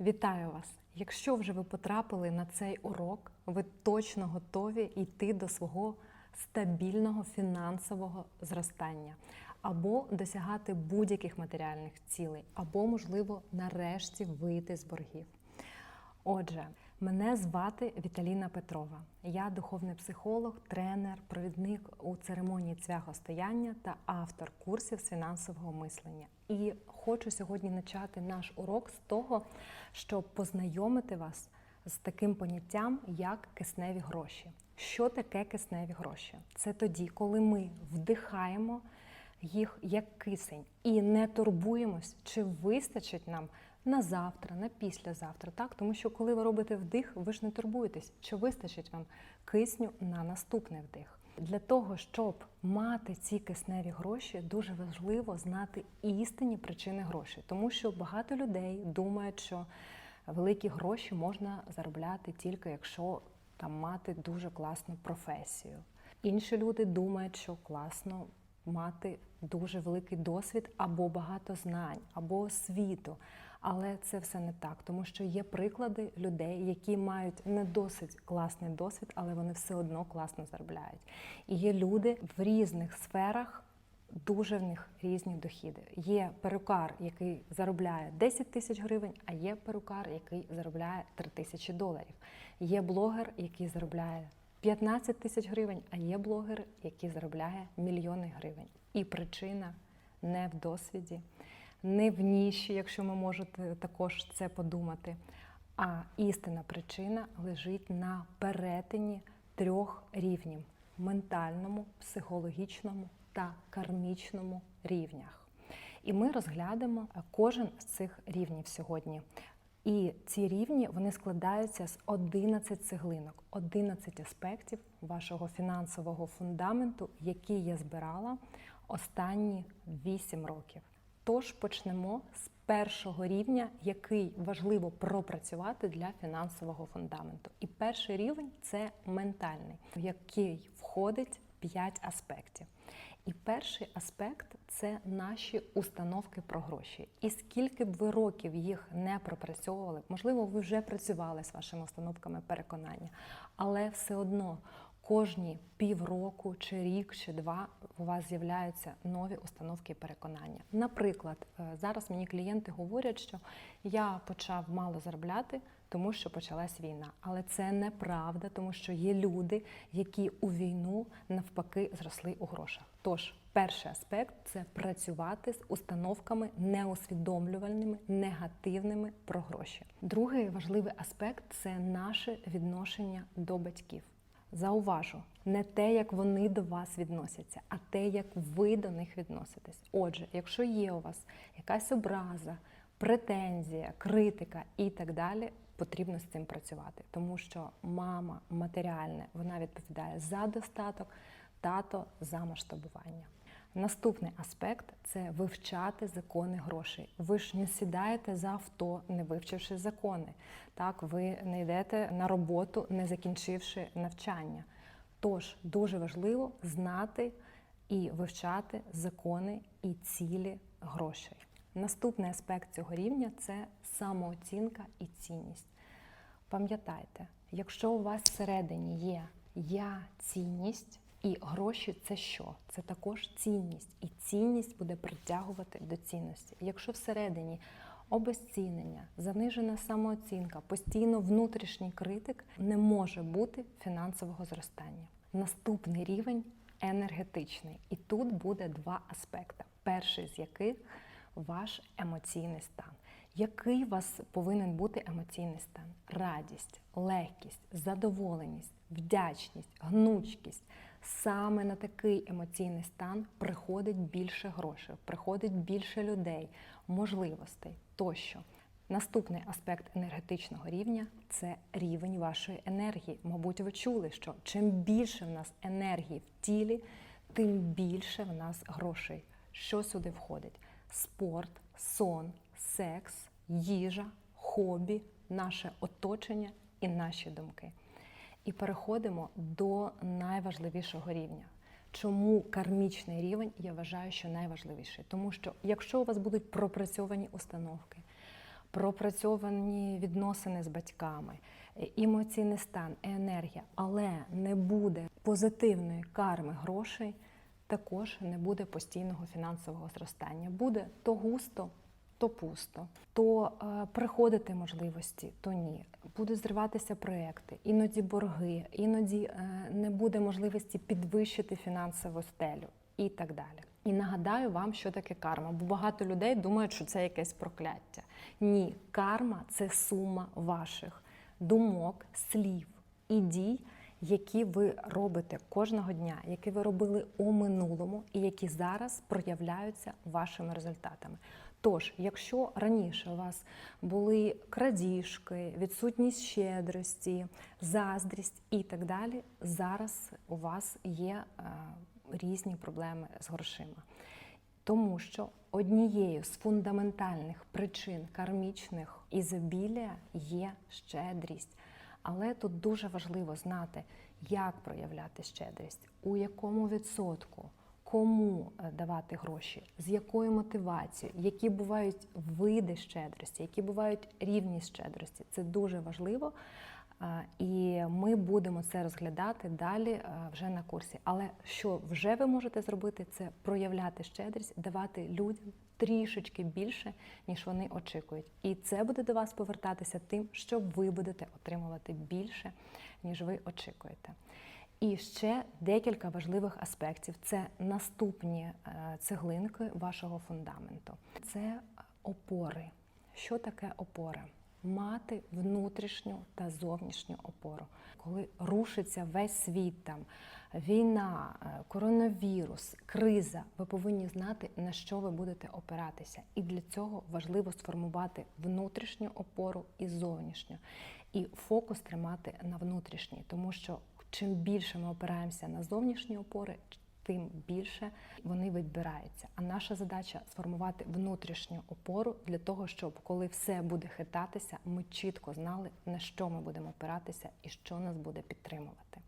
Вітаю вас! Якщо вже ви потрапили на цей урок, ви точно готові йти до свого стабільного фінансового зростання або досягати будь-яких матеріальних цілей, або, можливо, нарешті вийти з боргів. Отже, мене звати Віталіна Петрова. Я духовний психолог, тренер, провідник у церемонії цвяхостояння та автор курсів з фінансового мислення. І хочу сьогодні почати наш урок з того, щоб познайомити вас з таким поняттям, як кисневі гроші. Що таке кисневі гроші? Це тоді, коли ми вдихаємо їх як кисень і не турбуємось, чи вистачить нам на завтра, на післязавтра. Так? Тому що коли ви робите вдих, ви ж не турбуєтесь, чи вистачить вам кисню на наступний вдих. Для того, щоб мати ці кисневі гроші, дуже важливо знати істинні причини грошей, тому що багато людей думають, що великі гроші можна заробляти тільки якщо там мати дуже класну професію. Інші люди думають, що класно мати дуже великий досвід або багато знань, або освіту. Але це все не так, тому що є приклади людей, які мають не досить класний досвід, але вони все одно класно заробляють. І є люди в різних сферах. Дуже в них різні дохіди. Є перукар, який заробляє 10 тисяч гривень, а є перукар, який заробляє 3 тисячі доларів. Є блогер, який заробляє 15 тисяч гривень, а є блогер, який заробляє мільйони гривень. І причина не в досвіді, не в ніші, якщо ви можете також це подумати. А істинна причина лежить на перетині трьох рівнів: ментальному, психологічному та кармічному рівнях. І ми розглянемо кожен з цих рівнів сьогодні. І ці рівні вони складаються з 11 цеглинок, 11 аспектів вашого фінансового фундаменту, який я збирала останні 8 років. Тож почнемо з першого рівня, який важливо пропрацювати для фінансового фундаменту. І перший рівень це ментальний, в який входить 5 аспектів. І перший аспект це наші установки про гроші. І скільки б ви років їх не пропрацьовували, можливо, ви вже працювали з вашими установками переконання, але все одно кожні півроку, чи рік, чи два у вас з'являються нові установки і переконання. Наприклад, зараз мені клієнти говорять, що я почав мало заробляти. Тому що почалась війна, але це неправда, тому що є люди, які у війну навпаки зросли у грошах. Тож, перший аспект це працювати з установками неусвідомлювальними, негативними про гроші. Другий важливий аспект це наше відношення до батьків. Зауважу, не те, як вони до вас відносяться, а те, як ви до них відноситесь. Отже, якщо є у вас якась образа, претензія, критика і так далі, потрібно з цим працювати, тому що мама матеріальне вона відповідає за достаток, тато за масштабування. Наступний аспект це вивчати закони грошей. Ви ж не сідаєте за авто, не вивчивши закони. Так, ви не йдете на роботу, не закінчивши навчання. Тож дуже важливо знати і вивчати закони і цілі грошей. Наступний аспект цього рівня це самооцінка і цінність. Пам'ятайте, якщо у вас всередині є я цінність і гроші це що? Це також цінність. І цінність буде притягувати до цінності. Якщо всередині обезцінення, занижена самооцінка, постійно внутрішній критик, не може бути фінансового зростання. Наступний рівень енергетичний. І тут буде два аспекти. Перший з яких ваш емоційний стан. Який у вас повинен бути емоційний стан? Радість, легкість, задоволеність, вдячність, гнучкість. Саме на такий емоційний стан приходить більше грошей, приходить більше людей, можливостей тощо. Наступний аспект енергетичного рівня це рівень вашої енергії. Мабуть, ви чули, що чим більше в нас енергії в тілі, тим більше в нас грошей. Що сюди входить? Спорт, сон, секс, їжа, хобі, наше оточення і наші думки. І переходимо до найважливішого рівня. Чому кармічний рівень я вважаю, що найважливіший? Тому що якщо у вас будуть пропрацьовані установки, пропрацьовані відносини з батьками, емоційний стан, енергія, але не буде позитивної карми грошей, також не буде постійного фінансового зростання. Буде то густо, то пусто, то е, приходити можливості, то ні. Будуть зриватися проекти, іноді борги, іноді е, не буде можливості підвищити фінансову стелю і так далі. І нагадаю вам, що таке карма, бо багато людей думають, що це якесь прокляття. Ні, карма це сума ваших думок, слів і дій, які ви робите кожного дня, які ви робили у минулому і які зараз проявляються вашими результатами. Тож, якщо раніше у вас були крадіжки, відсутність щедрості, заздрість і так далі, зараз у вас є е, різні проблеми з грошима. Тому що однією з фундаментальних причин кармічних ізобілія є щедрість. Але тут дуже важливо знати, як проявляти щедрість, у якому відсотку, кому е, давати гроші, з якою мотивацією, які бувають види щедрості, які бувають рівні щедрості. Це дуже важливо. І ми будемо це розглядати далі вже на курсі. Але що вже ви можете зробити, це проявляти щедрість, давати людям трішечки більше, ніж вони очікують. І це буде до вас повертатися тим, що ви будете отримувати більше, ніж ви очікуєте. І ще декілька важливих аспектів. Це наступні е, цеглинки вашого фундаменту. Це опори. Що таке опора? Мати внутрішню та зовнішню опору. Коли рушиться весь світ, там війна, е, коронавірус, криза, ви повинні знати, на що ви будете опиратися. І для цього важливо сформувати внутрішню опору і зовнішню. І фокус тримати на внутрішній, тому що чим більше ми опираємося на зовнішні опори, тим більше вони відбираються. А наша задача сформувати внутрішню опору для того, щоб коли все буде хитатися, ми чітко знали, на що ми будемо опиратися і що нас буде підтримувати.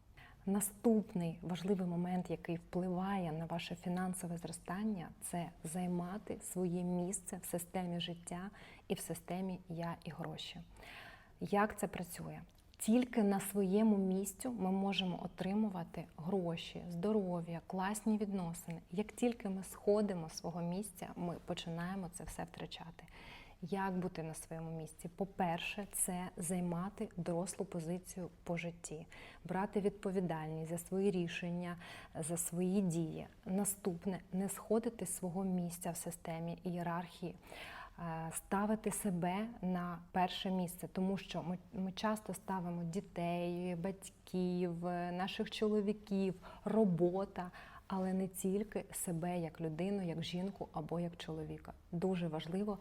Наступний важливий момент, який впливає на ваше фінансове зростання, це займати своє місце в системі життя і в системі я і гроші. Як це працює? Тільки на своєму місцю ми можемо отримувати гроші, здоров'я, класні відносини. Як тільки ми сходимо з свого місця, ми починаємо це все втрачати. Як бути на своєму місці? По-перше, це займати дорослу позицію по житті, брати відповідальність за свої рішення, за свої дії. Наступне не сходити з свого місця в системі ієрархії. Е, ставити себе на перше місце, тому що ми, ми часто ставимо дітей, батьків, наших чоловіків, робота, але не тільки себе як людину, як жінку або як чоловіка. Дуже важливо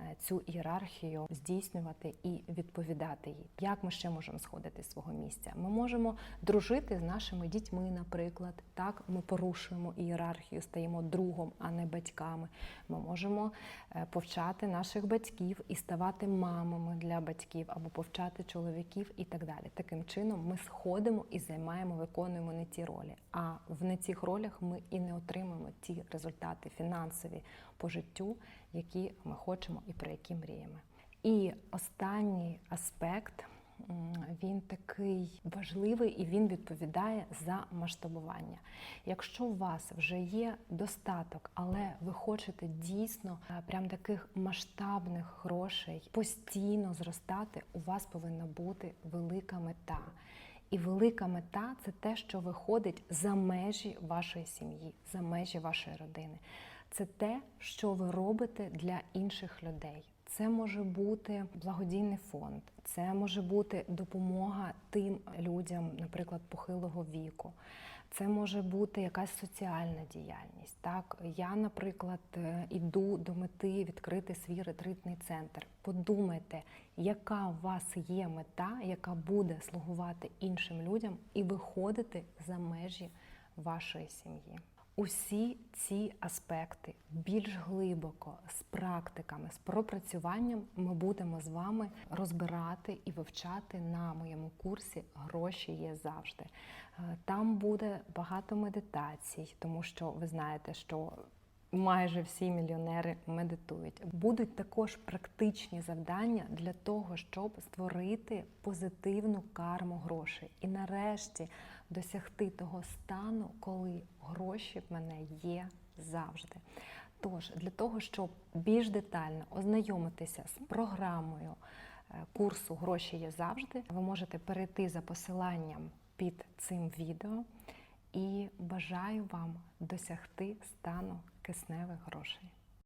е, цю ієрархію здійснювати і відповідати їй. Як ми ще можемо сходити з свого місця? Ми можемо дружити з нашими дітьми, наприклад. Так, ми порушуємо ієрархію, стаємо другом, а не батьками. Ми можемо е, повчати наших батьків і ставати мамами для батьків, або повчати чоловіків і так далі. Таким чином ми сходимо і займаємо, виконуємо не ті ролі. А в не цих ролях ми і не отримуємо ті результати фінансові по життю, які ми хочемо і про які мріємо. І останній аспект він такий важливий і він відповідає за масштабування. Якщо у вас вже є достаток, але ви хочете дійсно прям таких масштабних грошей постійно зростати, у вас повинна бути велика мета. І велика мета це те, що виходить за межі вашої сім'ї, за межі вашої родини. Це те, що ви робите для інших людей. Це може бути благодійний фонд, це може бути допомога тим людям, наприклад, похилого віку. Це може бути якась соціальна діяльність. Так, я, наприклад, іду до мети відкрити свій ретритний центр. Подумайте, яка у вас є мета, яка буде слугувати іншим людям і виходити за межі вашої сім'ї. Усі ці аспекти більш глибоко з практиками, з пропрацюванням ми будемо з вами розбирати і вивчати на моєму курсі Гроші є завжди. Там буде багато медитацій, тому що ви знаєте, що майже всі мільйонери медитують. Будуть також практичні завдання для того, щоб створити позитивну карму грошей і нарешті досягти того стану, коли гроші в мене є завжди. Тож для того, щоб більш детально ознайомитися з програмою е, курсу Гроші є завжди, ви можете перейти за посиланням під цим відео і бажаю вам досягти стану кисневих грошей.